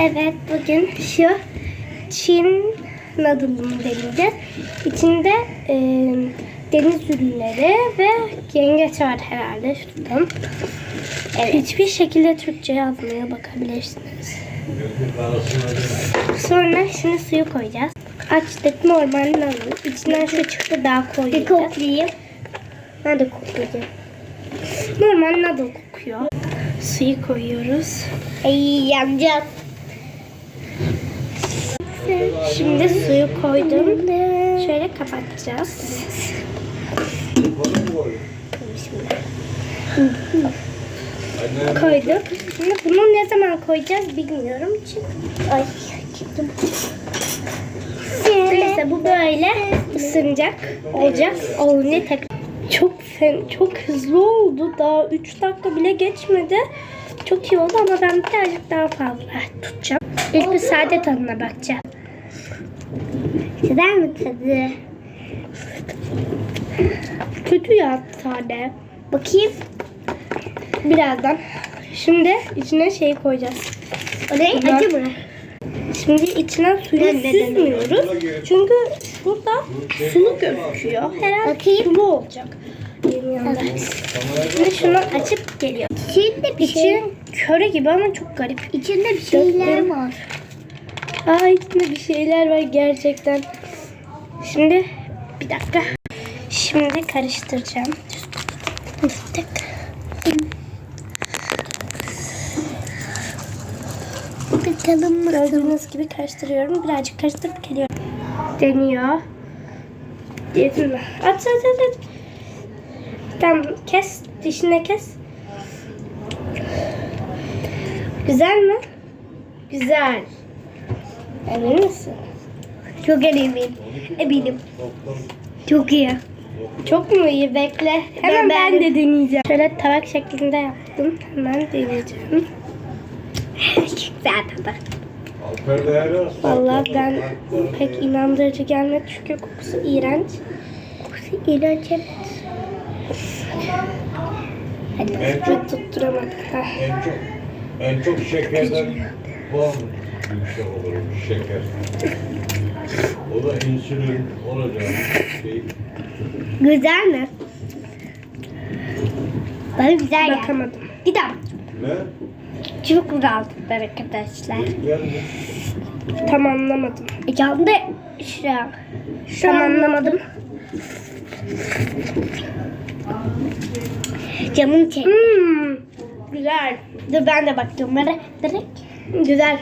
Evet bugün şu Çin noodle'ını deneyeceğiz. İçinde e, deniz ürünleri ve yengeç var herhalde şuradan. Evet. Hiçbir şekilde Türkçe yazmaya bakabilirsiniz. Sonra şimdi suyu koyacağız. Açtık normal noodle. İçinden şu çıktı daha koyacağız. Bir koklayayım. Ben de koklayacağım. Normal noodle kokuyor. Suyu koyuyoruz. Ay yanacak. Şimdi suyu koydum. Şöyle kapatacağız. Koyduk. Şimdi bunu ne zaman koyacağız bilmiyorum. Çünkü... Ay çıktım. Neyse bu böyle ısınacak. Olacak. Olunca tekrar. Çok fen, çok hızlı oldu. Daha 3 dakika bile geçmedi. Çok iyi oldu ama ben birazcık daha fazla tutacağım. İlk bir sade tadına bakacağım. Güzel mi tadı? Kötü ya sade. Bakayım. Birazdan. Şimdi içine şey koyacağız. O ne? Acı mı? Şimdi içine suyu süzmüyoruz. Çünkü şurada sulu gözüküyor. Herhalde sulu olacak. Şimdi şunu açıp geliyor. İçinde bir şey. köre gibi ama çok garip. İçinde bir şeyler var. Aa içinde bir şeyler var gerçekten. Şimdi bir dakika. Şimdi karıştıracağım. Tık. Bakalım gördüğünüz gibi karıştırıyorum. Birazcık karıştırıp geliyorum. Deniyor. Yedin mi? Aç aç aç aç. Tamam kes. Dişine kes. Güzel mi? Güzel. Emin misin? Çok eminim. Eminim. Çok iyi. Çok mu iyi? Bekle. Hemen ben, de deneyeceğim. Şöyle tabak şeklinde yaptım. Hemen deneyeceğim. Değerli olsun. Vallahi ben pek inandırıcı gelmedi çünkü kokusu iğrenç. Kokusu iğrenç evet. Hadi En çok- tutturamadım. En çok en çok şekerden puan yüksek olur şeker. O da insülin olacak şey. Güzel mi? Bana güzel. Bakamadım. Gidelim. Ne? Çok rahatlıklar arkadaşlar. Tam anlamadım. Canlı şu an. Tam anlamadım. Canım çek. Hmm, güzel. Dur ben de baktım. Bana direkt. Güzel.